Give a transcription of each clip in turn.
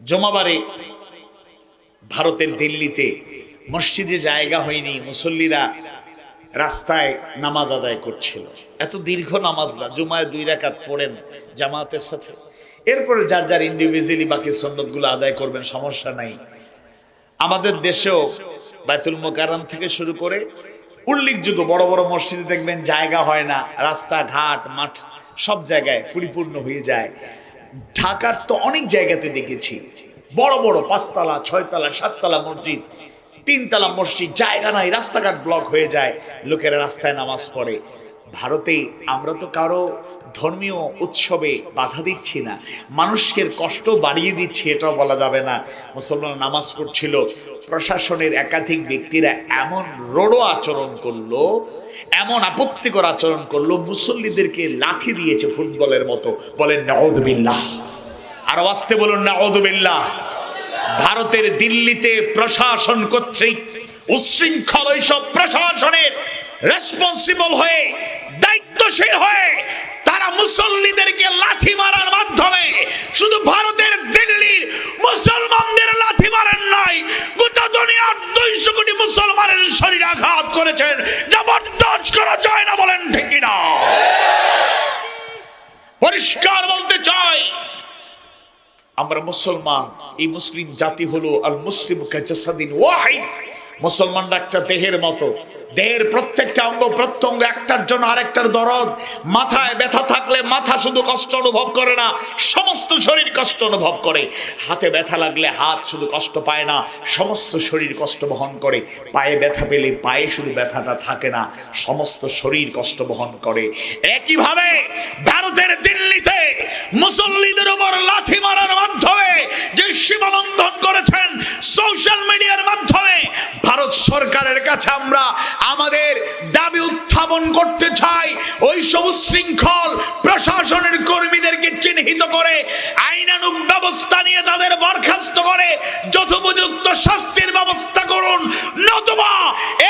জমাবারে ভারতের দিল্লিতে মসজিদে জায়গা হয়নি, মুসল্লিরা রাস্তায় নামাজ আদায় করছিল। এত দীর্ঘ নামাজ না, জুমায় দুই রাকাত পড়েন জামাতের সাথে। এরপরে যার যার ইন্ডিভিজুয়ালি বাকি সন্ন্যতগুলো আদায় করবেন, সমস্যা নাই। আমাদের দেশেও বাইতুল মোকাররম থেকে শুরু করে উল্লেখযোগ্য বড় বড় মসজিদে দেখবেন জায়গা হয় না রাস্তা ঘাট মাঠ সব জায়গায় পরিপূর্ণ হয়ে যায়। ঢাকার তো অনেক জায়গাতে দেখেছি। বড় বড় পাঁচতলা, ছয়তলা, সাততলা মসজিদ, তিনতলা মসজিদ, জায়গা নাই, রাস্তাঘাট ব্লক হয়ে যায়, লোকেরা রাস্তায় নামাজ পড়ে। ভারতে আমরা তো কারও ধর্মীয় উৎসবে বাধা দিচ্ছি না মানুষকে কষ্ট বাড়িয়ে দিচ্ছি, এটাও বলা যাবে না। মুসলমান নামাজ পড়ছিল, প্রশাসনের একাধিক ব্যক্তিরা এমন রোড়ো আচরণ করল, এমন আপত্তিকর আচরণ করল, মুসল্লিদেরকে লাঠি দিয়েছে ফুটবলের মতো, বলেন নাউদুবিল্লাহ আরও আসতে বলুন নাউদুবিল্লাহ ভারতের দিল্লিতে প্রশাসন কর্তৃক উশৃঙ্খল ওইসব প্রশাসনের রেসপন্সিবল হয়ে, দায়িত্বশীল হয়ে তারা মুসল্লিদেরকে লাঠি মারার মাধ্যমে শুধু ভারতের দিল্লির মুসলমানদের লাঠি মারেন নাই, গোটা দুনিয়ার দুইশো কোটি মুসলমানের শরীর আঘাত করেছেন। যা বরদাস্ত করা যায় না বলেন ঠিক না আমরা মুসলমান, এই মুসলিম জাতি হলো আল মুসলিম ওয়াহিদ। মুসলমানরা একটা দেহের মতো। দেহের প্রত্যেকটা অঙ্গ, প্রত্যঙ্গ একটার জন্য আরেকটার দরদ। মাথায় ব্যথা থাকলে মাথা শুধু কষ্ট অনুভব করে না, সমস্ত শরীর কষ্ট অনুভব করে। হাতে ব্যথা লাগলে হাত শুধু কষ্ট পায় না, সমস্ত শরীর কষ্ট বহন করে। পায়ে ব্যথা পেলে পায়ে শুধু ব্যথাটা থাকে না, সমস্ত শরীর কষ্ট বহন করে। একইভাবে ভারতের দিল্লিতে মুসল্লিদের উপর লাথি মারার মাধ্যমে যে সীমা লঙ্ঘন করেছেন সোশ্যাল মিডিয়ার মাধ্যমে। ভারত সরকারের কাছে আমরা আমাদের দাবি উত্থাপন করতে চাই। ওই সব শৃঙ্খল প্রশাসনের কর্মীদেরকে চিহ্নিত করে, আইনানুগ ব্যবস্থা নিয়ে তাদের বরখাস্ত করে, যথোপযুক্ত শাস্তির ব্যবস্থা করুন। নতুবা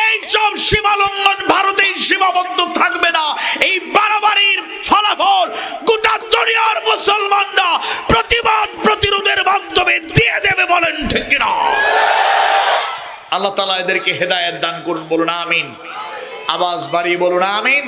এই সব সীমা লঙ্ঘন ভারতেই সীমাবদ্ধ থাকবে না এই বাড়াবাড়ির ফলাফল গোটা দুনিয়ার মুসলমানরা প্রতিবাদ প্রতিরোধের মাধ্যমে দিয়ে দেবে বলেন, ঠিক কিনা? আল্লাহ তালা এদেরকে হেদায়ত দান করুন, বলুন, আমিন। আওয়াজ বাড়িয়ে বলুন, আমিন।